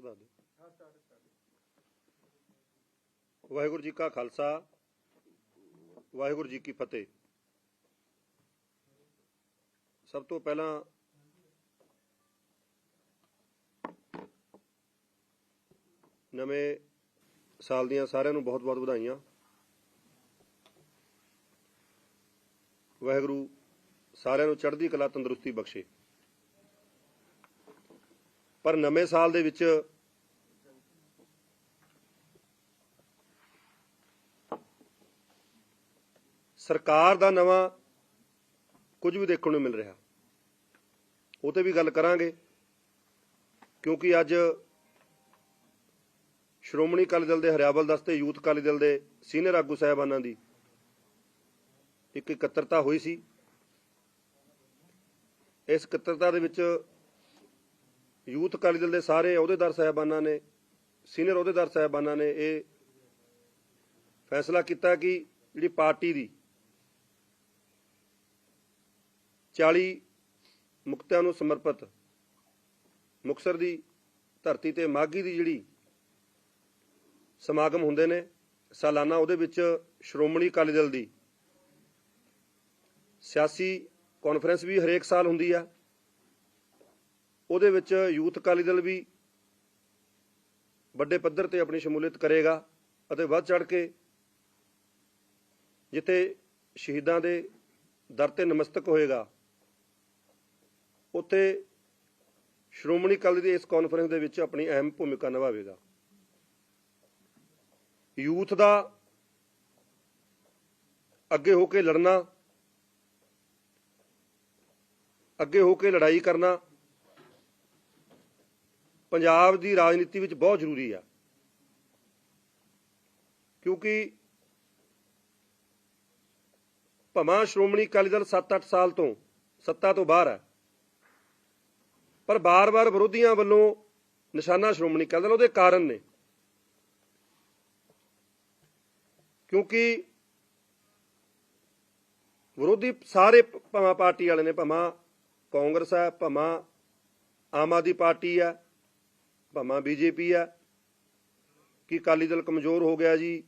Start ਦੱਸ ਦਿਓ ਵਾਹਿਗੁਰੂ ਜੀ ਕਾ ਖਾਲਸਾ ਵਾਹਿਗੁਰੂ ਜੀ ਕੀ ਫਤਿਹ। ਸਭ ਤੋਂ ਪਹਿਲਾਂ ਨਵੇਂ ਸਾਲ ਦੀਆਂ ਸਾਰਿਆਂ ਨੂੰ ਬਹੁਤ-ਬਹੁਤ ਵਧਾਈਆਂ। ਵਾਹਿਗੁਰੂ ਸਾਰਿਆਂ ਨੂੰ ਚੜ੍ਹਦੀ ਕਲਾ ਤੰਦਰੁਸਤੀ ਬਖਸ਼ੇ। ਪਰ ਨਵੇਂ ਸਾਲ ਦੇ ਵਿੱਚ ਸਰਕਾਰ ਦਾ ਨਵਾਂ ਕੁਝ ਵੀ ਦੇਖਣ ਨੂੰ ਮਿਲ ਰਿਹਾ। ਉਹ ਤੇ ਵੀ ਗੱਲ ਕਰਾਂਗੇ, ਕਿਉਂਕਿ ਅੱਜ ਸ਼੍ਰੋਮਣੀ ਅਕਾਲੀ ਦਲ ਦੇ ਹਰਿਆਵਲ ਦਸਤੇ, ਯੂਥ ਅਕਾਲੀ ਦਲ ਦੇ ਸੀਨੀਅਰ ਆਗੂ ਸਾਹਿਬਾਨਾਂ ਦੀ ਇੱਕ ਇਕੱਤਰਤਾ ਹੋਈ ਸੀ। ਇਸ ਇਕੱਤਰਤਾ ਦੇ ਵਿੱਚ ਯੂਥ ਅਕਾਲੀ ਦਲ ਦੇ ਸਾਰੇ ਅਹੁਦੇਦਾਰ ਸਾਹਿਬਾਨਾਂ ਨੇ, ਸੀਨੀਅਰ ਅਹੁਦੇਦਾਰ ਸਾਹਿਬਾਨਾਂ ਨੇ ਇਹ ਫੈਸਲਾ ਕੀਤਾ ਕਿ ਜਿਹੜੀ ਪਾਰਟੀ ਦੀ 40 ਮੁਕਤਿਆਂ ਨੂੰ ਸਮਰਪਿਤ ਮੁਕਸਰ ਦੀ ਧਰਤੀ ਤੇ ਮਾਗੀ ਦੀ ਜਿਹੜੀ ਸਮਾਗਮ ਹੁੰਦੇ ਨੇ, ਸਾਲਾਨਾ ਉਹਦੇ ਵਿੱਚ ਸ਼੍ਰੋਮਣੀ ਅਕਾਲੀ ਦਲ ਦੀ ਸਿਆਸੀ ਕਾਨਫਰੰਸ ਵੀ ਹਰੇਕ ਸਾਲ ਹੁੰਦੀ ਆ। ਉਹਦੇ ਵਿੱਚ ਯੂਥ ਅਕਾਲੀ ਦਲ ਵੀ ਵੱਡੇ ਪੱਧਰ ਤੇ ਆਪਣੀ ਸ਼ਮੂਲੀਅਤ ਕਰੇਗਾ ਅਤੇ ਵੱਧ ਚੜ ਕੇ ਜਿੱਥੇ ਸ਼ਹੀਦਾਂ ਦੇ ਦਰ ਤੇ ਨਮਸਤਕ ਹੋਏਗਾ, ਉੱਥੇ ਸ਼੍ਰੋਮਣੀ ਅਕਾਲੀ ਦੀ ਇਸ ਕਾਨਫਰੰਸ ਦੇ ਵਿੱਚ ਆਪਣੀ ਅਹਿਮ ਭੂਮਿਕਾ ਨਿਭਾਵੇਗਾ। ਯੂਥ ਦਾ ਅੱਗੇ ਹੋ ਕੇ ਲੜਨਾ, ਅੱਗੇ ਹੋ ਕੇ ਲੜਾਈ ਕਰਨਾ ਪੰਜਾਬ ਦੀ ਰਾਜਨੀਤੀ ਵਿੱਚ ਬਹੁਤ ਜ਼ਰੂਰੀ ਆ। ਕਿਉਂਕਿ ਭਮਾ ਸ਼੍ਰੋਮਣੀ ਅਕਾਲੀ ਦਲ 7-8 ਸਾਲ ਤੋਂ ਸੱਤਾ ਤੋਂ ਬਾਹਰ ਹੈ ਪਰ ਬਾਰ-ਬਾਰ ਵਿਰੋਧੀਆਂ ਵੱਲੋਂ ਨਿਸ਼ਾਨਾ ਸ਼੍ਰੋਮਣੀ ਅਕਾਲੀ ਦਲ ਉਹਦੇ ਕਾਰਨ ਨੇ। ਕਿਉਂਕਿ ਵਿਰੋਧੀ ਸਾਰੇ ਭਮਾ ਪਾਰਟੀ ਵਾਲੇ ਨੇ, ਭਾਵੇਂ ਕਾਂਗਰਸ ਹੈ ਭਮਾ ਆਮ ਆਦਮੀ ਪਾਰਟੀ ਹੈ ਭਮਾ ਬੀਜੇਪੀ ਹੈ ਕਿ ਅਕਾਲੀ ਦਲ ਕਮਜ਼ੋਰ ਹੋ ਗਿਆ ਜੀ।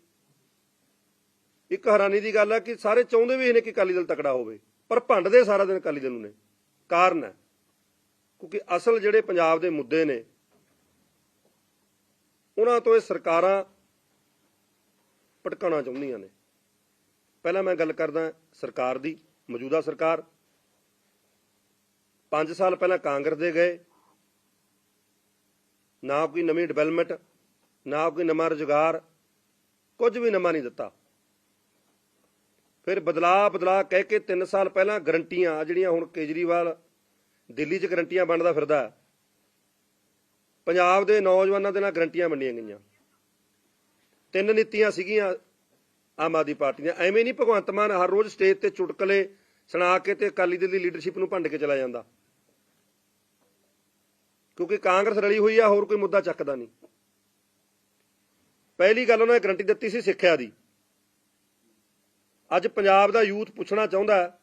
ਇੱਕ ਹੈਰਾਨੀ ਦੀ ਗੱਲ ਹੈ ਕਿ ਸਾਰੇ ਚਾਹੁੰਦੇ ਵੀ ਇਹ ਨੇ ਕਿ ਅਕਾਲੀ ਦਲ ਤਕੜਾ ਹੋਵੇ, ਪਰ ਭੰਡਦੇ ਸਾਰਾ ਦਿਨ ਅਕਾਲੀ ਦਲ ਨੂੰ ਨੇ। ਕਾਰਨ ਹੈ ਕਿਉਂਕਿ ਅਸਲ ਜਿਹੜੇ ਪੰਜਾਬ ਦੇ ਮੁੱਦੇ ਨੇ, ਉਹਨਾਂ ਤੋਂ ਇਹ ਸਰਕਾਰਾਂ ਭਟਕਾਉਣਾ ਚਾਹੁੰਦੀਆਂ ਨੇ। ਪਹਿਲਾਂ ਮੈਂ ਗੱਲ ਕਰਦਾ ਸਰਕਾਰ ਦੀ, ਮੌਜੂਦਾ ਸਰਕਾਰ। 5 ਸਾਲ ਪਹਿਲਾਂ ਕਾਂਗਰਸ ਦੇ ਗਏ ਨਾ ਕੋਈ ਨਵੀਂ ਡਿਵੈਲਪਮੈਂਟ ਨਾ ਕੋਈ ਨਵਾਂ ਰੁਜ਼ਗਾਰ, ਕੁਝ ਵੀ ਨਵਾਂ ਨਹੀਂ ਦਿੱਤਾ। ਫਿਰ ਬਦਲਾਅ ਬਦਲਾਅ ਕਹਿ ਕੇ 3 ਸਾਲ ਪਹਿਲਾਂ ਗਰੰਟੀਆਂ ਜਿਹੜੀਆਂ ਹੁਣ ਕੇਜਰੀਵਾਲ ਦਿੱਲੀ 'ਚ ਗਰੰਟੀਆਂ ਵੰਡਦਾ ਫਿਰਦਾ, ਪੰਜਾਬ ਦੇ ਨੌਜਵਾਨਾਂ ਦੇ ਨਾਲ ਗਰੰਟੀਆਂ ਵੰਡੀਆਂ ਗਈਆਂ। ਤਿੰਨ ਨੀਤੀਆਂ ਸੀਗੀਆਂ ਆਮ ਆਦਮੀ ਪਾਰਟੀ ਦੀਆਂ। ਐਵੇਂ ਨਹੀਂ ਭਗਵੰਤ ਮਾਨ ਹਰ ਰੋਜ਼ ਸਟੇਜ ਤੇ ਚੁਟਕਲੇ ਸੁਣਾ ਕੇ ਤੇ ਅਕਾਲੀ ਦਲ ਦੀ ਲੀਡਰਸ਼ਿਪ ਨੂੰ ਭੰਡ ਕੇ ਚਲਾ ਜਾਂਦਾ। ਕਿਉਂਕਿ ਕਾਂਗਰਸ ਰਲੀ ਹੋਈ ਆ, ਹੋਰ ਕੋਈ ਮੁੱਦਾ ਚੱਕਦਾ ਨਹੀਂ। ਪਹਿਲੀ ਗੱਲ ਉਹਨਾਂ ਨੇ ਗਰੰਟੀ ਦਿੱਤੀ ਸੀ ਸਿੱਖਿਆ ਦੀ। ਅੱਜ ਪੰਜਾਬ ਦਾ ਯੂਥ ਪੁੱਛਣਾ ਚਾਹੁੰਦਾ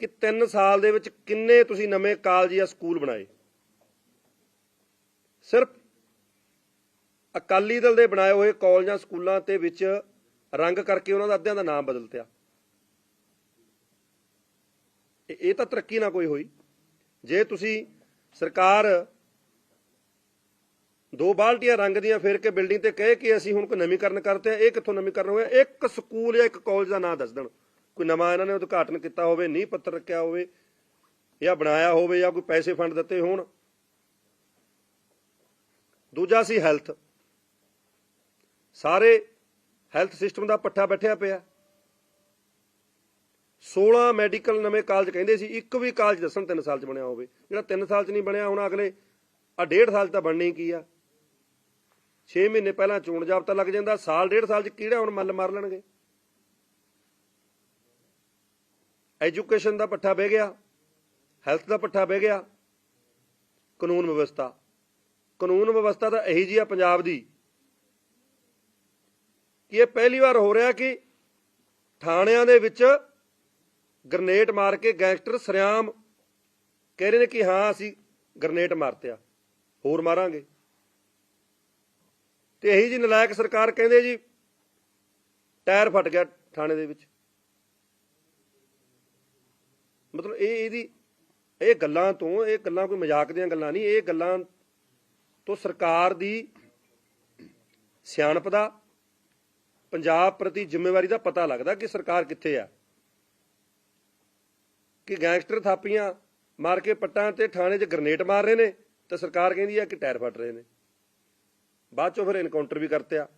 ਕਿ 3 ਸਾਲ ਦੇ ਵਿੱਚ ਕਿੰਨੇ ਤੁਸੀਂ ਨਵੇਂ ਕਾਲਜ ਜਾਂ ਸਕੂਲ ਬਣਾਏ? ਸਿਰਫ ਅਕਾਲੀ ਦਲ ਦੇ ਬਣਾਏ ਹੋਏ ਕਾਲਜਾਂ, ਸਕੂਲਾਂ ਤੇ ਵਿੱਚ ਰੰਗ ਕਰਕੇ ਉਹਨਾਂ ਦਾ ਅੱਧਿਆਂ ਦਾ ਨਾਮ ਬਦਲਤਿਆ ਇਹ ਇਹ ਤਾਂ ਤਰੱਕੀ ਨਾ ਕੋਈ ਹੋਈ। ਜੇ ਤੁਸੀਂ ਸਰਕਾਰ ਦੋ ਬਾਲਟੀਆਂ ਰੰਗ ਦੀਆਂ ਫੇਰ ਕੇ ਬਿਲਡਿੰਗ ਤੇ ਕਹੇ ਕਿ ਅਸੀਂ ਹੁਣ ਕੋਈ ਨਵੀਂਕਰਨ ਕਰਤੇ ਆ, ਇਹ ਕਿੱਥੋਂ ਨਵੀਂਕਰਨ ਹੋਇਆ? ਇੱਕ ਸਕੂਲ ਜਾਂ ਇੱਕ ਕਾਲਜ ਦਾ ਨਾਮ ਦੱਸ ਦੇਣ। ਕੋਈ ਨਵਾਂ ਇਹਨਾਂ ਨੇ ਉਦਘਾਟਨ ਕੀਤਾ ਹੋਵੇ, ਨਹੀਂ ਪੱਤਰ ਰੱਖਿਆ ਹੋਵੇ, ਜਾਂ ਬਣਾਇਆ ਹੋਵੇ, ਜਾਂ ਕੋਈ ਪੈਸੇ ਫੰਡ ਦਿੱਤੇ ਹੋਣ। ਦੂਜਾ ਸੀ ਹੈਲਥ। ਸਾਰੇ ਹੈਲਥ ਸਿਸਟਮ ਦਾ ਪੱਠਾ ਬੈਠਿਆ ਪਿਆ। 16 ਮੈਡੀਕਲ ਨਵੇਂ ਕਾਲਜ ਕਹਿੰਦੇ ਸੀ, ਇੱਕ ਵੀ ਕਾਲਜ ਦੱਸਣ 3 ਸਾਲ ਚ ਬਣਿਆ ਹੋਵੇ। ਜਿਹੜਾ 3 ਸਾਲ ਚ ਨਹੀਂ ਬਣਿਆ, ਹੁਣ ਅਗਲੇ ਆ ਡੇਢ ਸਾਲ ਤਾਂ ਬਣਨੀ ਕੀ ਆ? 6 ਮਹੀਨੇ ਪਹਿਲਾਂ ਚੋਣ ਜਾਬਤਾ ਲੱਗ ਜਾਂਦਾ, ਸਾਲ, ਡੇਢ ਸਾਲ ਚ ਕਿਹੜਾ ਹੁਣ ਮੱਲ ਮਾਰ ਲੈਣਗੇ? ਐਜੂਕੇਸ਼ਨ ਦਾ ਪੱਠਾ ਬਹਿ ਗਿਆ ਹੈਲਥ ਦਾ ਪੱਠਾ ਬਹਿ ਗਿਆ, ਕਾਨੂੰਨ ਵਿਵਸਥਾ। ਕਾਨੂੰਨ ਵਿਵਸਥਾ ਤਾਂ ਇਹੀ ਜੀ ਆ ਪੰਜਾਬ ਦੀ। ਕਿ ਇਹ ਪਹਿਲੀ ਵਾਰ ਹੋ ਰਿਹਾ ਕਿ ਥਾਣਿਆਂ ਦੇ ਵਿੱਚ ਗ੍ਰਨੇਡ ਮਾਰ ਕੇ ਗੈਂਗਸਟਰ ਸਰਿਆਮ ਕਹਿ ਰਹੇ ਨੇ ਕਿ ਹਾਂ, ਅਸੀਂ ਗ੍ਰਨੇਡ ਮਾਰਤਿਆ ਹੋਰ ਮਾਰਾਂਗੇ। ਤੇ ਇਹੀ ਜੀ ਨਲਾਇਕ ਸਰਕਾਰ ਕਹਿੰਦੇ ਜੀ, ਟਾਇਰ ਫਟ ਗਿਆ ਥਾਣੇ ਦੇ ਵਿੱਚ। ਮਤਲਬ ਇਹ ਇਹਦੀ, ਇਹ ਗੱਲਾਂ ਤੋਂ, ਇਹ ਗੱਲਾਂ ਕੋਈ ਮਜ਼ਾਕ ਦੀਆਂ ਗੱਲਾਂ ਨਹੀਂ, ਇਹ ਗੱਲਾਂ ਤੋਂ ਸਰਕਾਰ ਦੀ ਸਿਆਣਪ ਦਾ, ਪੰਜਾਬ ਪ੍ਰਤੀ ਜ਼ਿੰਮੇਵਾਰੀ ਦਾ ਪਤਾ ਲੱਗਦਾ ਕਿ ਸਰਕਾਰ ਕਿੱਥੇ ਆ। ਕਿ ਗੈਂਗਸਟਰ ਥਾਪੀਆਂ ਮਾਰ ਕੇ ਪੱਟਾਂ ਤੇ ਥਾਣੇ 'ਚ ਗ੍ਰਨੇਡ ਮਾਰ ਰਹੇ ਨੇ ਤੇ ਸਰਕਾਰ ਕਹਿੰਦੀ ਆ ਕਿ ਟਾਇਰ ਫਟ ਰਹੇ ਨੇ। ਬਾਅਦ ਚੋਂ ਫਿਰ ਇਨਕਾਊਂਟਰ ਵੀ ਕਰਤਿਆ।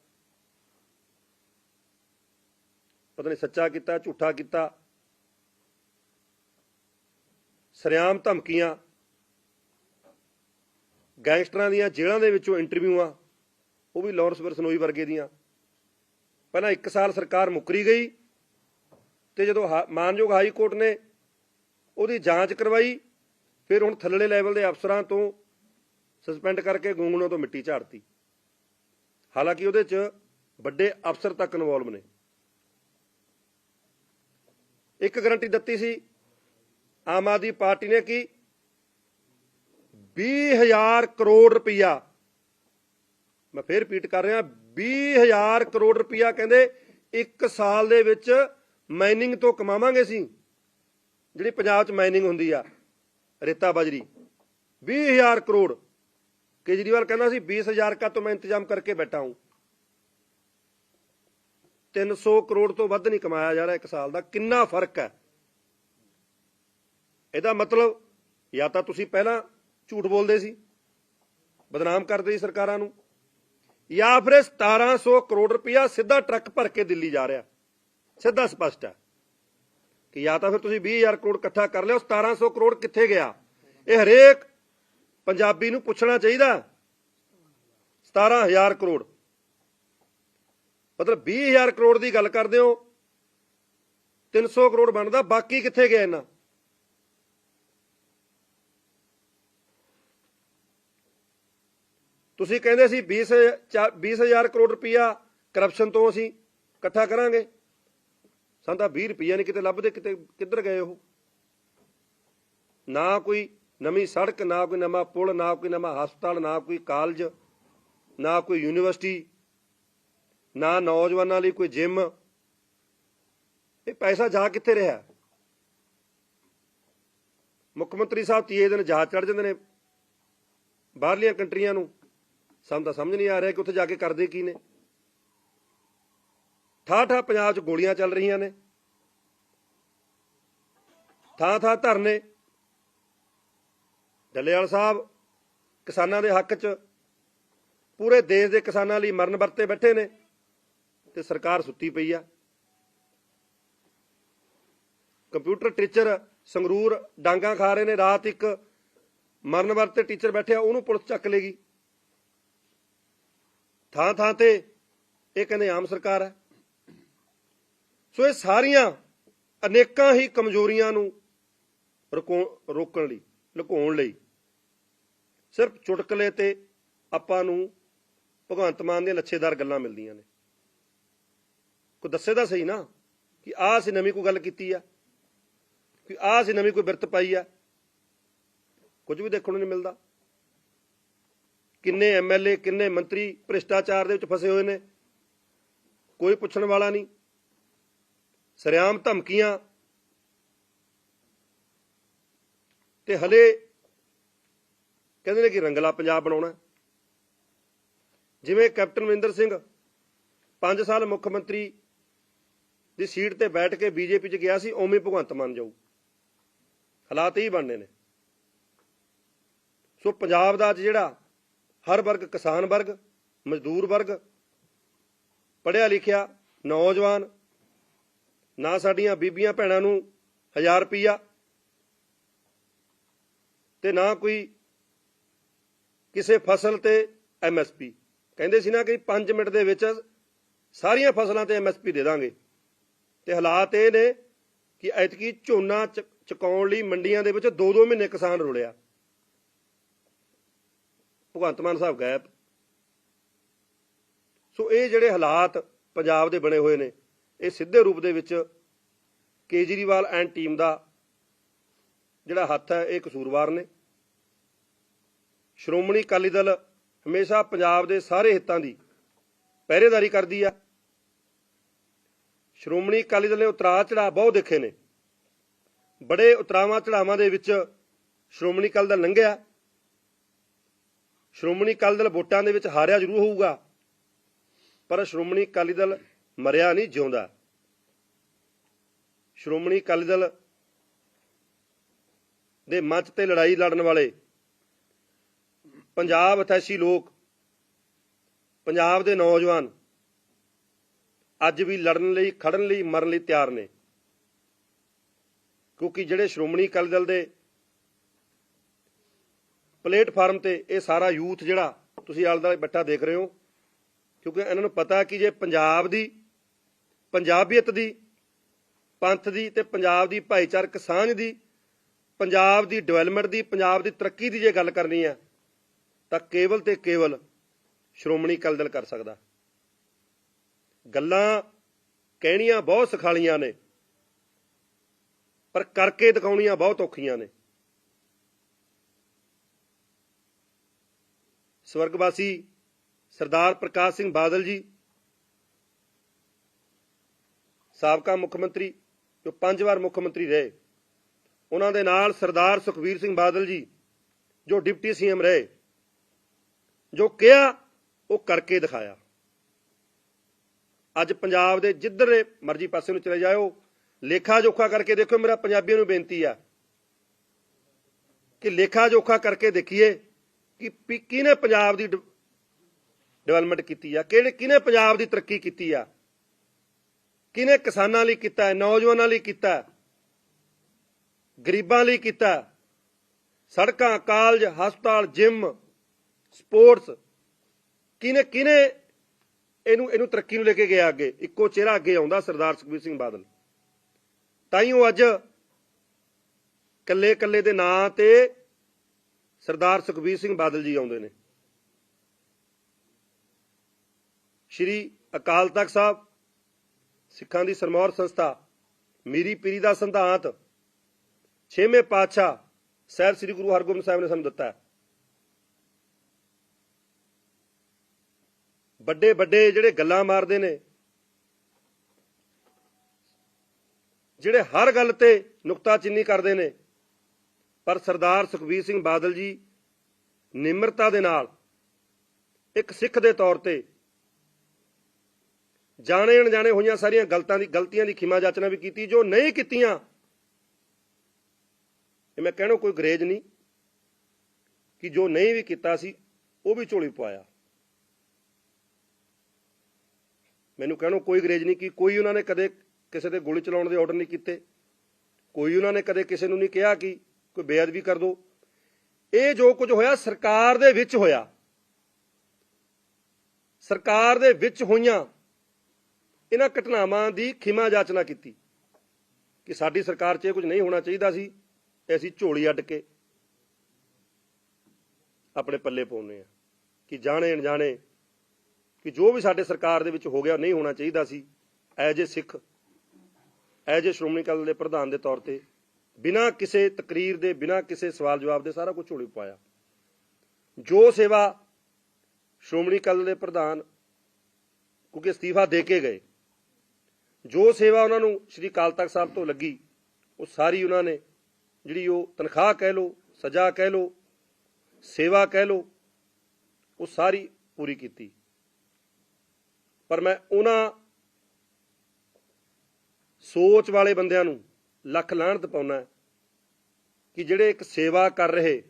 ਪਤਾ ਨਹੀਂ ਸੱਚਾ ਕੀਤਾ, ਝੂਠਾ ਕੀਤਾ। ਸਰਿਆਮ ਧਮਕੀਆਂ। ਗੈਂਗਸਟਰਾਂ ਦੀਆਂ ਜੇਲ੍ਹਾਂ ਦੇ ਵਿੱਚੋਂ ਇੰਟਰਵਿਊਆਂ ਉਹ ਵੀ ਲਾਰੈਂਸ ਬਰਸਨੋਈ ਵਰਗੇ ਦੀਆਂ। ਪਹਿਲਾਂ 1 ਸਾਲ ਸਰਕਾਰ ਮੁੱਕਰੀ ਗਈ ਤੇ ਜਦੋਂ ਹਾ- ਮਾਨਯੋਗ ਹਾਈ ਕੋਰਟ ਨੇ ਉਹਦੀ ਜਾਂਚ ਕਰਵਾਈ, ਫਿਰ ਹੁਣ ਥੱਲੜੇ ਲੈਵਲ ਦੇ ਅਫਸਰਾਂ ਤੋਂ ਸਸਪੈਂਡ ਕਰਕੇ ਗੂੰਗਣੋਂ ਤੋਂ ਮਿੱਟੀ ਝਾੜਤੀ। ਹਾਲਾਂਕਿ ਉਹਦੇ 'ਚ ਵੱਡੇ ਅਫਸਰ ਤੱਕ ਇਨਵੋਲਵ ਨੇ। ਇੱਕ ਗਰੰਟੀ ਦਿੱਤੀ ਸੀ ਆਮ ਆਦਮੀ ਪਾਰਟੀ ਨੇ ਕਿ 20000 ਕਰੋੜ ਰੁਪਇਆ ਮੈਂ ਫੇਰ ਰਿਪੀਟ ਕਰ ਰਿਹਾ 20000 ਕਰੋੜ ਰੁਪਇਆ ਕਹਿੰਦੇ ਇੱਕ ਸਾਲ ਦੇ ਵਿੱਚ ਮਾਈਨਿੰਗ ਤੋਂ ਕਮਾਵਾਂਗੇ ਸੀ ਜਿਹੜੀ ਪੰਜਾਬ 'ਚ ਮਾਈਨਿੰਗ ਹੁੰਦੀ ਆ ਰੇਤਾ ਬਜਰੀ 20000 ਕਰੋੜ। ਕੇਜਰੀਵਾਲ ਕਹਿੰਦਾ ਸੀ 20000 का तो मैं इंतजाम करके बैठा हूं 300 ਕਰੋੜ ਤੋਂ ਵੱਧ ਨਹੀਂ ਕਮਾਇਆ ਜਾ ਰਿਹਾ ਇੱਕ ਸਾਲ ਦਾ ਕਿੰਨਾ ਫਰਕ ਹੈ ਇਹਦਾ ਮਤਲਬ ਜਾਂ ਤਾਂ ਤੁਸੀਂ ਪਹਿਲਾਂ ਝੂਠ ਬੋਲਦੇ ਸੀ ਬਦਨਾਮ ਕਰਦੇ ਸੀ ਸਰਕਾਰਾਂ ਨੂੰ ਜਾਂ ਫਿਰ ਇਹ 1700 ਕਰੋੜ ਰੁਪਇਆ ਸਿੱਧਾ ਟਰੱਕ ਭਰ ਕੇ ਦਿੱਲੀ ਜਾ ਰਿਹਾ ਸਿੱਧਾ ਸਪਸ਼ਟ ਹੈ ਕਿ ਜਾਂ ਤਾਂ ਫਿਰ ਤੁਸੀਂ 20000 ਕਰੋੜ ਇਕੱਠਾ ਕਰ ਲਿਓ 1700 ਕਰੋੜ ਕਿੱਥੇ ਗਿਆ ਇਹ ਹਰੇਕ ਪੰਜਾਬੀ ਨੂੰ ਪੁੱਛਣਾ ਚਾਹੀਦਾ। 17000 ਕਰੋੜ। ਮਤਲਬ 20000 ਕਰੋੜ ਦੀ ਗੱਲ ਕਰਦੇ ਹੋ 300 ਕਰੋੜ ਬਣਦਾ, ਬਾਕੀ ਕਿੱਥੇ ਗਿਆ ਇਹਨਾਂ ਤੁਸੀਂ ਕਹਿੰਦੇ ਸੀ 20 20000 ਕਰੋੜ ਰੁਪਇਆ ਕਰਪਸ਼ਨ ਤੋਂ ਅਸੀਂ ਇਕੱਠਾ ਕਰਾਂਗੇ। ਸਾਨੂੰ ਤਾਂ 20 ਰੁਪਈਆ ਨਹੀਂ ਕਿਤੇ ਲੱਭਦੇ, ਕਿਤੇ ਕਿੱਧਰ ਗਏ ਉਹ? ਨਾ ਕੋਈ ਨਵੀਂ ਸੜਕ, ਨਾ ਕੋਈ ਨਵਾਂ ਪੁਲ, ਨਾ ਕੋਈ ਨਵਾਂ ਹਸਪਤਾਲ, ਨਾ ਕੋਈ ਕਾਲਜ, ਨਾ ਕੋਈ ਯੂਨੀਵਰਸਿਟੀ, ਨਾ ਨੌਜਵਾਨਾਂ ਲਈ ਕੋਈ ਜਿਮ। ਇਹ ਪੈਸਾ ਜਾ ਕਿੱਥੇ ਰਿਹਾ? ਮੁੱਖ ਮੰਤਰੀ ਸਾਹਿਬ ਤੀਏ ਦਿਨ ਜਹਾਜ਼ ਚੜ ਜਾਂਦੇ ਨੇ ਬਾਹਰਲੀਆਂ ਕੰਟਰੀਆਂ ਨੂੰ। ਸਾਨੂੰ ਤਾਂ ਸਮਝ ਨਹੀਂ ਆ ਰਿਹਾ ਕਿ ਉੱਥੇ ਜਾ ਕੇ ਕਰਦੇ ਕੀ ਨੇ। ਠਾ ਠਾ ਪੰਜਾਬ 'ਚ ਗੋਲੀਆਂ ਚੱਲ ਰਹੀਆਂ ਨੇ। ਥਾਂ ਥਾਂ ਧਰਨੇ ਡੱਲੇਵਾਲ ਸਾਹਿਬ ਕਿਸਾਨਾਂ ਦੇ ਹੱਕ 'ਚ ਪੂਰੇ ਦੇਸ਼ ਦੇ ਕਿਸਾਨਾਂ ਲਈ ਮਰਨ ਵਰਤੇ ਬੈਠੇ ਨੇ ਤੇ ਸਰਕਾਰ ਸੁੱਤੀ ਪਈ ਆ। ਕੰਪਿਊਟਰ ਟੀਚਰ ਸੰਗਰੂਰ ਡਾਂਗਾ ਖਾ ਰਹੇ ਨੇ, ਰਾਤ ਇੱਕ ਮਰਨ ਵਰਤੇ ਟੀਚਰ ਬੈਠਿਆ ਉਹਨੂੰ ਪੁਲਿਸ ਚੱਕ ਲੇਗੀ। ਥਾਂ ਥਾਂ ਤੇ ਇਹ ਕਹਿੰਦੇ ਆਮ ਸਰਕਾਰ ਹੈ ਸੋ ਇਹ ਸਾਰੀਆਂ ਅਨੇਕਾਂ ਹੀ ਕਮਜ਼ੋਰੀਆਂ ਨੂੰ ਰੁਕੋ- ਰੋਕਣ ਲਈ ਲੁਕਾਉਣ ਲਈ। ਸਿਰਫ ਚੁਟਕਲੇ ਤੇ ਆਪਾਂ ਨੂੰ ਭਗਵੰਤ ਮਾਨ ਦੀਆਂ ਲੱਛੇਦਾਰ ਗੱਲਾਂ ਮਿਲਦੀਆਂ ਨੇ। ਕੋਈ ਦੱਸੇ ਤਾਂ ਸਹੀ ਨਾ ਕਿ ਆਹ ਅਸੀਂ ਨਵੀਂ ਕੋਈ ਗੱਲ ਕੀਤੀ ਆ, ਕਿ ਆਹ ਅਸੀਂ ਨਵੀਂ ਕੋਈ ਬਿਰਤ ਪਾਈ ਆ। ਕੁਝ ਵੀ ਦੇਖਣ ਨੂੰ ਨਹੀਂ ਮਿਲਦਾ। ਕਿੰਨੇ ਐਮਐਲਏ ਕਿੰਨੇ ਮੰਤਰੀ ਭ੍ਰਿਸ਼ਟਾਚਾਰ ਦੇ ਵਿੱਚ ਫਸੇ ਹੋਏ ਨੇ। ਕੋਈ ਪੁੱਛਣ ਵਾਲਾ ਨਹੀਂ। ਸਰਿਆਮ ਧਮਕੀਆਂ ਤੇ ਹਲੇ ਕਹਿੰਦੇ ਨੇ ਕਿ ਰੰਗਲਾ ਪੰਜਾਬ ਬਣਾਉਣਾ ਜਿਵੇਂ ਕੈਪਟਨ ਅਮਰਿੰਦਰ ਸਿੰਘ 5 ਸਾਲ ਮੁੱਖ ਮੰਤਰੀ ਦੀ ਸੀਟ ਤੇ ਬੈਠ ਕੇ ਬੀਜੇਪੀ 'ਚ ਗਿਆ ਸੀ, ਉਵੇਂ ਭਗਵੰਤ ਮਾਨ ਜਾਊ। ਹਾਲਾਤ ਹੀ ਬਣਨੇ ਨੇ। ਸੋ ਪੰਜਾਬ ਦਾ ਅੱਜ ਜਿਹੜਾ ਹਰ ਵਰਗ ਕਿਸਾਨ ਵਰਗ, ਮਜ਼ਦੂਰ ਵਰਗ ਪੜਿਆ ਲਿਖਿਆ ਨੌਜਵਾਨ, ਨਾ ਸਾਡੀਆਂ ਬੀਬੀਆਂ ਭੈਣਾਂ ਨੂੰ 1000 ਰੁਪਈਆ ਤੇ ਨਾ ਕੋਈ ਕਿਸੇ ਫਸਲ ਤੇ ਐਮਐਸਪੀ ਕਹਿੰਦੇ ਸੀ ਨਾ ਕਿ 5 ਮਿੰਟ ਦੇ ਵਿੱਚ ਸਾਰੀਆਂ ਫਸਲਾਂ ਤੇ ਐਮਐਸਪੀ ਦੇ ਦਾਂਗੇ। ਤੇ ਹਾਲਾਤ ਇਹ ਨੇ ਕਿ ਐਤਕੀ ਝੋਨਾ ਚ- ਚੁਕਾਉਣ ਲਈ ਮੰਡੀਆਂ ਦੇ ਵਿੱਚ 2-2 ਮਹੀਨੇ ਕਿਸਾਨ ਰੁਲਿਆ ਭਗਵੰਤ ਮਾਨ ਸਾਹਿਬ ਗਾਇਬ। ਸੋ ਇਹ ਜਿਹੜੇ ਹਾਲਾਤ ਪੰਜਾਬ ਦੇ ਬਣੇ ਹੋਏ ਨੇ, ਇਹ ਸਿੱਧੇ ਰੂਪ ਦੇ ਵਿੱਚ ਕੇਜਰੀਵਾਲ ਐਂਡ ਟੀਮ ਦਾ ਜਿਹੜਾ ਹੱਥ ਹੈ, ਇਹ ਕਸੂਰਵਾਰ ਨੇ। ਸ਼੍ਰੋਮਣੀ ਅਕਾਲੀ ਦਲ ਹਮੇਸ਼ਾ ਪੰਜਾਬ ਦੇ ਸਾਰੇ ਹਿੱਤਾਂ ਦੀ ਪਹਿਰੇਦਾਰੀ ਕਰਦੀ ਆ। ਸ਼੍ਰੋਮਣੀ ਅਕਾਲੀ ਦਲ ਨੇ ਉਤਰਾਅ ਚੜਾਅ ਬਹੁਤ ਦੇਖੇ ਨੇ। ਬੜੇ ਉਤਰਾਵਾਂ ਚੜਾਵਾਂ ਦੇ ਵਿੱਚ ਸ਼੍ਰੋਮਣੀ ਅਕਾਲੀ ਦਲ ਲੰਘਿਆ। ਸ਼੍ਰੋਮਣੀ ਅਕਾਲੀ ਦਲ ਵੋਟਾਂ ਦੇ ਵਿੱਚ ਹਾਰਿਆ ਜ਼ਰੂਰ ਹੋਊਗਾ, ਪਰ ਸ਼੍ਰੋਮਣੀ ਅਕਾਲੀ ਦਲ ਮਰਿਆ ਨਹੀਂ ਜਿਉਂਦਾ। ਸ਼੍ਰੋਮਣੀ ਅਕਾਲੀ ਦਲ ਦੇ ਮੰਚ ਤੇ ਲੜਾਈ ਲੜਨ ਵਾਲੇ। ਪੰਜਾਬ ਅਥੈਸੀ ਲੋਕ। ਪੰਜਾਬ ਦੇ ਨੌਜਵਾਨ। ਅੱਜ ਵੀ ਲੜਨ ਲਈ, ਖੜਨ ਲਈ, ਮਰਨ ਲਈ ਤਿਆਰ ਨੇ। ਕਿਉਂਕਿ ਜਿਹੜੇ ਸ਼੍ਰੋਮਣੀ ਅਕਾਲੀ ਦਲ ਦੇ ਪਲੇਟਫਾਰਮ ਤੇ ਇਹ ਸਾਰਾ ਯੂਥ ਜਿਹੜਾ ਤੁਸੀਂ ਆਲੇ ਦੁਆਲੇ ਬੱਟਾ ਦੇਖ ਰਹੇ ਹੋ, ਕਿਉਂਕਿ ਇਹਨਾਂ ਨੂੰ ਪਤਾ ਕਿ ਜੇ ਪੰਜਾਬ ਦੀ, ਪੰਜਾਬੀਅਤ ਦੀ, ਪੰਥ ਦੀ ਤੇ ਪੰਜਾਬ ਦੀ ਭਾਈਚਾਰਕ ਸਾਂਝ ਦੀ ਪੰਜਾਬ ਦੀ ਡਿਵੈਲਪਮੈਂਟ ਦੀ, ਪੰਜਾਬ ਦੀ ਤਰੱਕੀ ਦੀ ਜੇ ਗੱਲ ਕਰਨੀ ਹੈ ਤਾਂ ਕੇਵਲ ਤੇ ਕੇਵਲ ਸ਼੍ਰੋਮਣੀ ਅਕਾਲੀ ਦਲ ਕਰ ਸਕਦਾ। ਗੱਲਾਂ ਕਹਿਣੀਆਂ ਬਹੁਤ ਸਖਾਲੀਆਂ ਨੇ, ਪਰ ਕਰਕੇ ਦਿਖਾਉਣੀਆਂ ਬਹੁਤ ਔਖੀਆਂ ਨੇ। ਸਵਰਗਵਾਸੀ ਸਰਦਾਰ ਪ੍ਰਕਾਸ਼ ਸਿੰਘ ਬਾਦਲ ਜੀ, ਸਾਬਕਾ ਮੁੱਖ ਮੰਤਰੀ, ਜੋ ਪੰਜ ਵਾਰ ਮੁੱਖ ਮੰਤਰੀ ਰਹੇ ਉਹਨਾਂ ਦੇ ਨਾਲ ਸਰਦਾਰ ਸੁਖਬੀਰ ਸਿੰਘ ਬਾਦਲ ਜੀ, ਜੋ ਡਿਪਟੀ ਸੀਐਮ ਰਹੇ, ਜੋ ਕਿਹਾ, ਉਹ ਕਰਕੇ ਦਿਖਾਇਆ। ਅੱਜ ਪੰਜਾਬ ਦੇ ਜਿੱਧਰ ਮਰਜ਼ੀ ਪਾਸੇ ਨੂੰ ਚਲੇ ਜਾਓ ਲੇਖਾ ਜੋਖਾ ਕਰਕੇ ਦੇਖੋ, ਮੇਰਾ ਪੰਜਾਬੀਆਂ ਨੂੰ ਬੇਨਤੀ ਆ ਕਿ ਲੇਖਾ ਜੋਖਾ ਕਰਕੇ ਦੇਖੀਏ ਕਿ ਕਿਹਨੇ ਪੰਜਾਬ ਦੀ ਡਿਵੈਲਪਮੈਂਟ ਕੀਤੀ ਆ, ਕਿਹੜੇ, ਕਿਹਨੇ ਪੰਜਾਬ ਦੀ ਤਰੱਕੀ ਕੀਤੀ ਆ, ਕਿਹਨੇ ਕਿਸਾਨਾਂ ਲਈ ਕੀਤਾ ਨੌਜਵਾਨਾਂ ਲਈ ਕੀਤਾ ਗਰੀਬਾਂ ਲਈ ਕੀਤਾ। ਸੜਕਾਂ, ਕਾਲਜ, ਹਸਪਤਾਲ, ਜਿਮ, ਸਪੋਰਟਸ। ਕਿਹਨੇ ਕਿਹਨੇ ਇਹਨੂੰ ਇਹਨੂੰ ਤਰੱਕੀ ਨੂੰ ਲੈ ਕੇ ਗਿਆ ਅੱਗੇ? ਇੱਕੋ ਚਿਹਰਾ ਅੱਗੇ ਆਉਂਦਾ ਸਰਦਾਰ ਸੁਖਬੀਰ ਸਿੰਘ ਬਾਦਲ। ਤਾਂ ਹੀ ਉਹ ਅੱਜ ਕੱਲੇ ਕੱਲੇ ਦੇ ਨਾਂ ਤੇ ਸਰਦਾਰ ਸੁਖਬੀਰ ਸਿੰਘ ਬਾਦਲ ਜੀ ਆਉਂਦੇ ਨੇ। ਸ਼੍ਰੀ ਅਕਾਲ ਤਖਤ ਸਾਹਿਬ, ਸਿੱਖਾਂ ਦੀ ਸਰਮੌਰ ਸੰਸਥਾ, ਮੀਰੀ ਪੀਰੀ ਦਾ ਸਿਧਾਂਤ ਛੇਵੇਂ ਪਾਤਸ਼ਾਹ ਸਾਹਿਬ ਸ੍ਰੀ ਗੁਰੂ ਹਰਗੋਬਿੰਦ ਸਾਹਿਬ ਨੇ ਸਾਨੂੰ ਦਿੱਤਾ ਹੈ। ਵੱਡੇ ਵੱਡੇ ਜਿਹੜੇ ਗੱਲਾਂ ਮਾਰਦੇ ਨੇ, ਜਿਹੜੇ ਹਰ ਗੱਲ ਤੇ ਨੁਕਤਾਚੀਨੀ ਕਰਦੇ ਨੇ, ਪਰ ਸਰਦਾਰ ਸੁਖਬੀਰ ਸਿੰਘ ਬਾਦਲ ਜੀ ਨਿਮਰਤਾ ਦੇ ਨਾਲ ਇੱਕ ਸਿੱਖ ਦੇ ਤੌਰ ਤੇ ਜਾਣੇ ਅਣਜਾਣੇ ਹੋਈਆਂ ਸਾਰੀਆਂ ਗਲਤਾਂ ਦੀ, ਗਲਤੀਆਂ ਦੀ ਖਿਮਾ ਜਾਚਨਾ ਵੀ ਕੀਤੀ, ਜੋ ਨਹੀਂ ਕੀਤੀਆਂ ਇਹ ਮੈਂ ਕਹਿਣਾ ਕੋਈ ਗਰੇਜ ਨਹੀਂ ਕਿ ਜੋ ਨਹੀਂ ਵੀ ਕੀਤਾ ਸੀ, ਉਹ ਵੀ ਝੋਲੀ ਪਵਾਇਆ। ਮੈਨੂੰ ਕਹਿਣਾ ਕੋਈ ਗਰੇਜ ਨਹੀਂ ਕਿ ਕੋਈ ਉਹਨਾਂ ਨੇ ਕਦੇ ਕਿਸੇ ਤੇ ਗੋਲੀ ਚਲਾਉਣ ਦੇ ਆਰਡਰ ਨਹੀਂ ਕੀਤੇ। ਕੋਈ ਉਹਨਾਂ ਨੇ ਕਦੇ ਕਿਸੇ ਨੂੰ ਨਹੀਂ ਕਿਹਾ ਕਿ ਕੋਈ ਬੇਅਦਬੀ ਕਰ ਦੋ। ਇਹ ਜੋ ਕੁਝ ਹੋਇਆ, ਸਰਕਾਰ ਦੇ ਵਿੱਚ ਹੋਇਆ। ਸਰਕਾਰ ਦੇ ਵਿੱਚ ਹੋਈਆਂ ਇਹਨਾਂ ਘਟਨਾਵਾਂ ਦੀ ਖਿਮਾ ਜਾਚਨਾ ਕੀਤੀ ਕਿ ਸਾਡੀ ਸਰਕਾਰ 'ਚ ਇਹ ਕੁਝ ਨਹੀਂ ਹੋਣਾ ਚਾਹੀਦਾ ਸੀ। ਤੇ ਅਸੀਂ ਝੋਲੀ ਅੱਡ ਕੇ ਆਪਣੇ ਪੱਲੇ ਪਾਉਨੇ ਆ ਕਿ ਜਾਣੇ ਅਣਜਾਣੇ ਕਿ ਜੋ ਵੀ ਸਾਡੇ ਸਰਕਾਰ ਦੇ ਵਿੱਚ ਹੋ ਗਿਆ ਨਹੀਂ ਹੋਣਾ ਚਾਹੀਦਾ ਸੀ। As a Sikh as a Shiromani Akali ਦੇ ਪ੍ਰਧਾਨ ਦੇ ਤੌਰ ਤੇ ਬਿਨਾਂ ਕਿਸੇ ਤਕਰੀਰ ਦੇ, ਬਿਨਾਂ ਕਿਸੇ ਸਵਾਲ ਜਵਾਬ ਦੇ ਸਾਰਾ ਕੁਝ ਝੋਲੀ ਪਾਇਆ। ਜੋ ਸੇਵਾ ਸ਼੍ਰੋਮਣੀ ਅਕਾਲੀ ਦੇ ਪ੍ਰਧਾਨ ਕਿਉਂਕਿ ਅਸਤੀਫਾ ਦੇ ਕੇ ਗਏ, ਜੋ ਸੇਵਾ ਉਹਨਾਂ ਨੂੰ ਸ਼੍ਰੀ ਅਕਾਲ ਤਖਤ ਸਾਹਿਬ ਤੋਂ ਲੱਗੀ, ਉਹ ਸਾਰੀ ਉਹਨਾਂ ਨੇ ਜਿਹੜੀ ਉਹ ਤਨਖਾਹ ਕਹਿ ਲੋ ਸਜ਼ਾ ਕਹਿ ਲੋ ਸੇਵਾ ਕਹਿ ਲੋ ਉਹ ਸਾਰੀ ਪੂਰੀ ਕੀਤੀ। ਪਰ ਮੈਂ ਉਹਨਾਂ ਸੋਚ ਵਾਲੇ ਬੰਦਿਆਂ ਨੂੰ ਲੱਖ ਲਾਹਣਤ ਪਾਉਣਾ ਕਿ ਜਿਹੜੇ ਇੱਕ ਸੇਵਾ ਕਰ ਰਹੇ,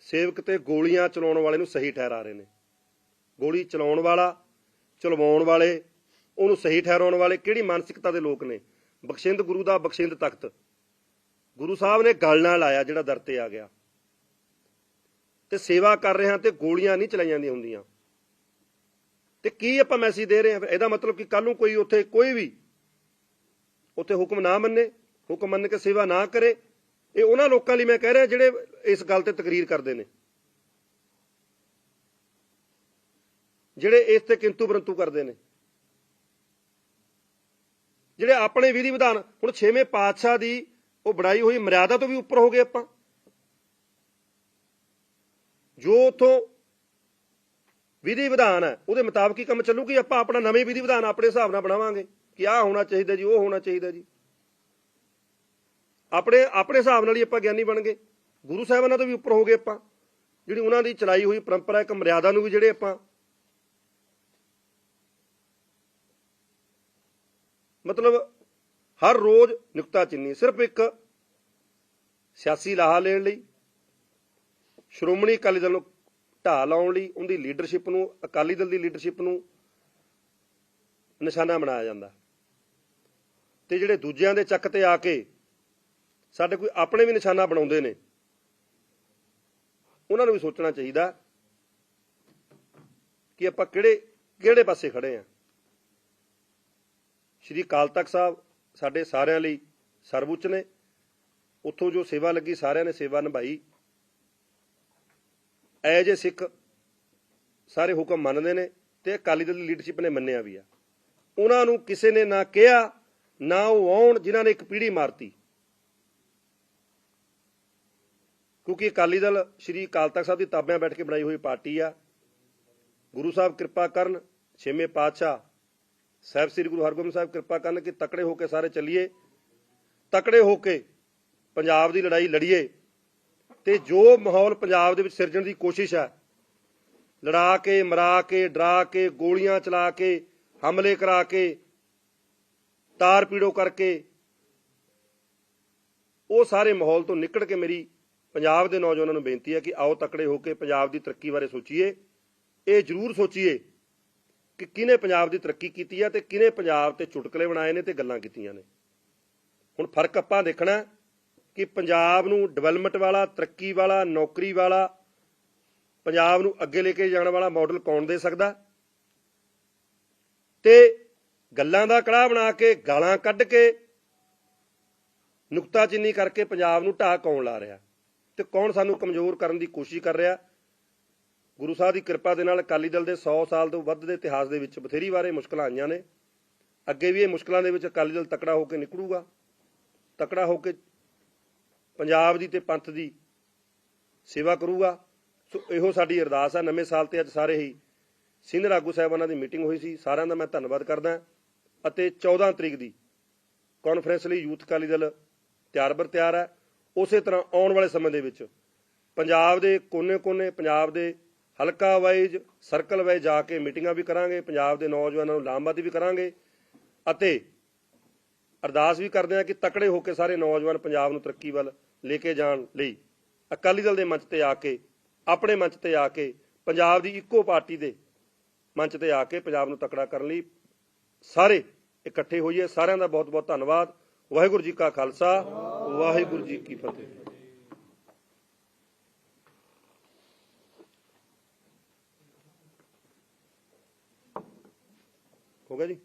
ਸੇਵਕ ਤੇ ਗੋਲੀਆਂ ਚਲਾਉਣ ਵਾਲੇ ਨੂੰ ਸਹੀ ਠਹਿਰਾ ਰਹੇ ਨੇ। ਗੋਲੀ ਚਲਾਉਣ ਵਾਲਾ, ਚਲਵਾਉਣ ਵਾਲੇ, ਉਹਨੂੰ ਸਹੀ ਠਹਿਰਾਉਣ ਵਾਲੇ ਕਿਹੜੀ ਮਾਨਸਿਕਤਾ ਦੇ ਲੋਕ ਨੇ? ਬਖਸ਼ਿੰਦ ਗੁਰੂ ਦਾ ਬਖਸ਼ਿੰਦ ਤਖਤ। ਗੁਰੂ ਸਾਹਿਬ ਨੇ ਗਲ ਨਾਲ ਆਇਆ ਜਿਹੜਾ ਦਰ ਤੇ ਆ ਗਿਆ। ਤੇ ਸੇਵਾ ਕਰ ਰਹੇ ਹਾਂ ਤੇ ਗੋਲੀਆਂ ਨਹੀਂ ਚਲਾਈਆਂ ਜਾਂਦੀਆਂ ਹੁੰਦੀਆਂ। ਤੇ ਕੀ ਆਪਾਂ ਮੈਸੇਜ ਦੇ ਰਹੇ ਹਾਂ? ਇਹਦਾ ਮਤਲਬ ਕਿ ਕੱਲ ਨੂੰ ਕੋਈ ਉੱਥੇ ਕੋਈ ਵੀ ਉੱਥੇ ਹੁਕਮ ਨਾ ਮੰਨੇ, ਹੁਕਮ ਮੰਨ ਕੇ ਸੇਵਾ ਨਾ ਕਰੇ। ਇਹ ਉਹਨਾਂ ਲੋਕਾਂ ਲਈ ਮੈਂ ਕਹਿ ਰਿਹਾ ਜਿਹੜੇ ਇਸ ਗੱਲ ਤੇ ਤਕਰੀਰ ਕਰਦੇ ਨੇ। ਜਿਹੜੇ ਇਸ ਤੇ ਕਿੰਤੂ ਪਰੰਤੂ ਕਰਦੇ ਨੇ। ਜਿਹੜੇ ਆਪਣੇ ਵਿਧੀ ਵਿਧਾਨ, ਹੁਣ 6ਵੇਂ ਪਾਤਸ਼ਾਹ ਦੀ ਉਹ ਬਣਾਈ ਹੋਈ ਮਰਿਆਦਾ ਤੋਂ ਵੀ ਉੱਪਰ ਹੋ ਗਏ ਆਪਾਂ। ਜੋ ਉਥੋਂ ਵਿਧੀ ਵਿਧਾਨ ਹੈ, ਉਹਦੇ ਮੁਤਾਬਕ ਹੀ ਕੰਮ ਚੱਲੂਗੀ, ਆਪਾਂ ਆਪਣਾ ਨਵੇਂ ਵਿਧੀ ਵਿਧਾਨ ਆਪਣੇ ਹਿਸਾਬ ਨਾਲ ਬਣਾਵਾਂਗੇ ਕਿ ਆਹ ਹੋਣਾ ਚਾਹੀਦਾ ਜੀ, ਉਹ ਹੋਣਾ ਚਾਹੀਦਾ ਜੀ। ਆਪਣੇ ਆਪਣੇ ਹਿਸਾਬ ਨਾਲ ਹੀ ਆਪਾਂ ਗਿਆਨੀ ਬਣ ਗਏ। ਗੁਰੂ ਸਾਹਿਬਾਨਾਂ ਤੋਂ ਵੀ ਉੱਪਰ ਹੋ ਗਏ ਆਪਾਂ। ਜਿਹੜੀ ਉਹਨਾਂ ਦੀ ਚਲਾਈ ਹੋਈ ਪਰੰਪਰਾ, ਇੱਕ ਮਰਿਆਦਾ ਨੂੰ ਵੀ ਜਿਹੜੇ ਆਪਾਂ ਮਤਲਬ ਹਰ ਰੋਜ਼ ਨੁਕਤਾ ਚਿੰਨੀ, ਸਿਰਫ ਇੱਕ ਸਿਆਸੀ ਲਾਹਾ ਲੈਣ ਲਈ, ਸ਼੍ਰੋਮਣੀ ਅਕਾਲੀ ਦਲ ਨੂੰ ਢਾਹ ਲਾਉਣ ਲਈ, ਉਹਦੀ ਲੀਡਰਸ਼ਿਪ ਨੂੰ, ਅਕਾਲੀ ਦਲ ਦੀ ਲੀਡਰਸ਼ਿਪ ਨੂੰ ਨਿਸ਼ਾਨਾ ਬਣਾਇਆ ਜਾਂਦਾ। ਤੇ ਜਿਹੜੇ ਦੂਜਿਆਂ ਦੇ ਚੱਕ ਤੇ ਆ ਕੇ ਸਾਡੇ ਕੋਈ ਆਪਣੇ ਵੀ ਨਿਸ਼ਾਨਾ ਬਣਾਉਂਦੇ ਨੇ, ਉਹਨਾਂ ਨੂੰ ਵੀ ਸੋਚਣਾ ਚਾਹੀਦਾ ਕਿ ਆਪਾਂ ਕਿਹੜੇ ਕਿਹੜੇ ਪਾਸੇ ਖੜੇ ਆ। ਸ਼੍ਰੀ ਅਕਾਲ ਤਖਤ ਸਾਹਿਬ ਸਾਡੇ ਸਾਰਿਆਂ ਲਈ ਸਰਵਉੱਚ ਨੇ। ਉੱਥੋਂ ਜੋ ਸੇਵਾ ਲੱਗੀ, ਸਾਰਿਆਂ ਨੇ ਸੇਵਾ ਨਿਭਾਈ। ਐਜ ਏ ਸਿੱਖ ਸਾਰੇ ਹੁਕਮ ਮੰਨਦੇ ਨੇ ਤੇ ਅਕਾਲੀ ਦਲ ਦੀ ਲੀਡਰਸ਼ਿਪ ਨੇ ਮੰਨਿਆ ਵੀ ਆ। ਉਹਨਾਂ ਨੂੰ ਕਿਸੇ ਨੇ ਨਾ ਕਿਹਾ, ਨਾ ਉਹ ਆਉਣ, ਜਿਨ੍ਹਾਂ ਨੇ ਇੱਕ ਪੀੜ੍ਹੀ ਮਾਰਤੀ। ਕਿਉਂਕਿ ਅਕਾਲੀ ਦਲ ਸ਼੍ਰੀ ਅਕਾਲ ਤਖਤ ਸਾਹਿਬ ਦੀ ਤਾਬਿਆਂ ਬੈਠ ਕੇ ਬਣਾਈ ਹੋਈ ਪਾਰਟੀ ਆ। ਗੁਰੂ ਸਾਹਿਬ ਕਿਰਪਾ ਕਰਨ, ਛੇਵੇਂ ਪਾਤਸ਼ਾਹ ਸਾਹਿਬ ਸ੍ਰੀ ਗੁਰੂ ਹਰਗੋਬਿੰਦ ਸਾਹਿਬ ਕਿਰਪਾ ਕਰਨ ਕਿ ਤਕੜੇ ਹੋ ਕੇ ਸਾਰੇ ਚੱਲੀਏ ਤਕੜੇ ਹੋ ਕੇ ਪੰਜਾਬ ਦੀ ਲੜਾਈ ਲੜੀਏ ਤੇ ਜੋ ਮਾਹੌਲ ਪੰਜਾਬ ਦੇ ਵਿੱਚ ਸਿਰਜਣ ਦੀ ਕੋਸ਼ਿਸ਼ ਹੈ ਲੜਾ ਕੇ ਮਰਾ ਕੇ ਡਰਾ ਕੇ ਗੋਲੀਆਂ ਚਲਾ ਕੇ ਹਮਲੇ ਕਰਾ ਕੇ ਤਾਰ ਪੀੜੋ ਕਰਕੇ ਉਹ ਸਾਰੇ ਮਾਹੌਲ ਤੋਂ ਨਿਕਲ ਕੇ ਮੇਰੀ ਪੰਜਾਬ ਦੇ ਨੌਜਵਾਨਾਂ ਨੂੰ ਬੇਨਤੀ ਹੈ ਕਿ ਆਓ ਤਕੜੇ ਹੋ ਕੇ ਪੰਜਾਬ ਦੀ ਤਰੱਕੀ ਬਾਰੇ ਸੋਚੀਏ ਇਹ ਜ਼ਰੂਰ ਸੋਚੀਏ ਕਿ ਕਿਹਨੇ ਪੰਜਾਬ ਦੀ ਤਰੱਕੀ ਕੀਤੀ ਹੈ ਤੇ ਕਿਹਨੇ ਪੰਜਾਬ ਤੇ ਚੁਟਕਲੇ ਬਣਾਏ ਨੇ ਤੇ ਗੱਲਾਂ ਕੀਤੀਆਂ ਨੇ? ਹੁਣ ਫ਼ਰਕ ਆਪਾਂ ਦੇਖਣਾ ਕਿ ਪੰਜਾਬ ਨੂੰ ਡਿਵੈਲਪਮੈਂਟ ਵਾਲਾ, ਤਰੱਕੀ ਵਾਲਾ, ਨੌਕਰੀ ਵਾਲਾ, ਪੰਜਾਬ ਨੂੰ ਅੱਗੇ ਲੈ ਕੇ ਜਾਣ ਵਾਲਾ ਮਾਡਲ ਕੌਣ ਦੇ ਸਕਦਾ? ਤੇ ਗੱਲਾਂ ਦਾ ਕੜਾਹ ਬਣਾ ਕੇ, ਗਾਲਾਂ ਕੱਢ ਕੇ ਨੁਕਤਾਚੀਨੀ ਕਰਕੇ ਪੰਜਾਬ ਨੂੰ ਢਾਹ ਕੌਣ ਲਾ ਰਿਹਾ? ਤੇ ਕੌਣ ਸਾਨੂੰ ਕਮਜ਼ੋਰ ਕਰਨ ਦੀ ਕੋਸ਼ਿਸ਼ ਕਰ ਰਿਹਾ? ਗੁਰੂ ਸਾਹਿਬ ਦੀ ਕਿਰਪਾ ਦੇ ਨਾਲ ਅਕਾਲੀ ਦਲ ਦੇ 100 ਸਾਲ ਤੋਂ ਵੱਧ ਦੇ ਇਤਿਹਾਸ ਦੇ ਵਿੱਚ ਬਥੇਰੀ ਵਾਰੇ ਮੁਸ਼ਕਲਾਂ ਆਈਆਂ ਨੇ। ਅੱਗੇ ਵੀ ਇਹ ਮੁਸ਼ਕਲਾਂ ਦੇ ਵਿੱਚ ਅਕਾਲੀ ਦਲ ਤਕੜਾ ਹੋ ਕੇ ਨਿਕਲੂਗਾ। ਤਕੜਾ ਹੋ ਕੇ ਪੰਜਾਬ ਦੀ ਤੇ ਪੰਥ ਦੀ ਸੇਵਾ ਕਰੂਗਾ। ਸੋ ਇਹੋ ਸਾਡੀ ਅਰਦਾਸ ਆ। ਨਵੇਂ ਸਾਲ ਤੇ ਅੱਜ ਸਾਰੇ ਹੀ ਸੀਨੀਅਰ ਆਗੂ ਸਾਹਿਬਾਨਾਂ ਦੀ ਮੀਟਿੰਗ ਹੋਈ ਸੀ। ਸਾਰਿਆਂ ਦਾ ਮੈਂ ਧੰਨਵਾਦ ਕਰਦਾ ਅਤੇ 14 ਤਰੀਕ ਦੀ ਕਾਨਫਰੰਸ ਲਈ ਯੂਥ ਅਕਾਲੀ ਦਲ ਤਿਆਰ ਬਰ ਤਿਆਰ ਹੈ ਉਸੇ ਤਰ੍ਹਾਂ ਆਉਣ ਵਾਲੇ ਸਮੇਂ ਦੇ ਵਿੱਚ ਪੰਜਾਬ ਦੇ ਕੋਨੇ-ਕੋਨੇ, ਪੰਜਾਬ ਦੇ ਹਲਕਾ ਵਾਈਜ਼ ਸਰਕਲ ਵਾਈਜ਼ ਜਾ ਕੇ ਮੀਟਿੰਗਾਂ ਵੀ ਕਰਾਂਗੇ, ਪੰਜਾਬ ਦੇ ਨੌਜਵਾਨਾਂ ਨੂੰ ਲਾਮਬੰਦੀ ਵੀ ਕਰਾਂਗੇ ਅਤੇ ਅਰਦਾਸ ਵੀ ਕਰਦੇ ਹਾਂ ਕਿ ਤਕੜੇ ਹੋ ਕੇ ਸਾਰੇ ਨੌਜਵਾਨ ਪੰਜਾਬ ਨੂੰ ਤਰੱਕੀ ਵੱਲ ਲੈ ਕੇ ਜਾਣ ਲਈ ਅਕਾਲੀ ਦਲ ਦੇ ਮੰਚ ਤੇ ਆ ਕੇ, ਆਪਣੇ ਮੰਚ ਤੇ ਆ ਕੇ, ਪੰਜਾਬ ਦੀ ਇੱਕੋ ਪਾਰਟੀ ਦੇ ਮੰਚ ਤੇ ਆ ਕੇ ਪੰਜਾਬ ਨੂੰ ਤਕੜਾ ਕਰਨ ਲਈ ਸਾਰੇ ਇਕੱਠੇ ਹੋਈਏ। ਸਾਰਿਆਂ ਦਾ ਬਹੁਤ ਬਹੁਤ ਧੰਨਵਾਦ। ਵਾਹਿਗੁਰੂ ਜੀ ਕਾ ਖਾਲਸਾ, ਵਾਹਿਗੁਰੂ ਜੀ ਕੀ ਫਤਿਹ। ਹੋ ਗਿਆ ਜੀ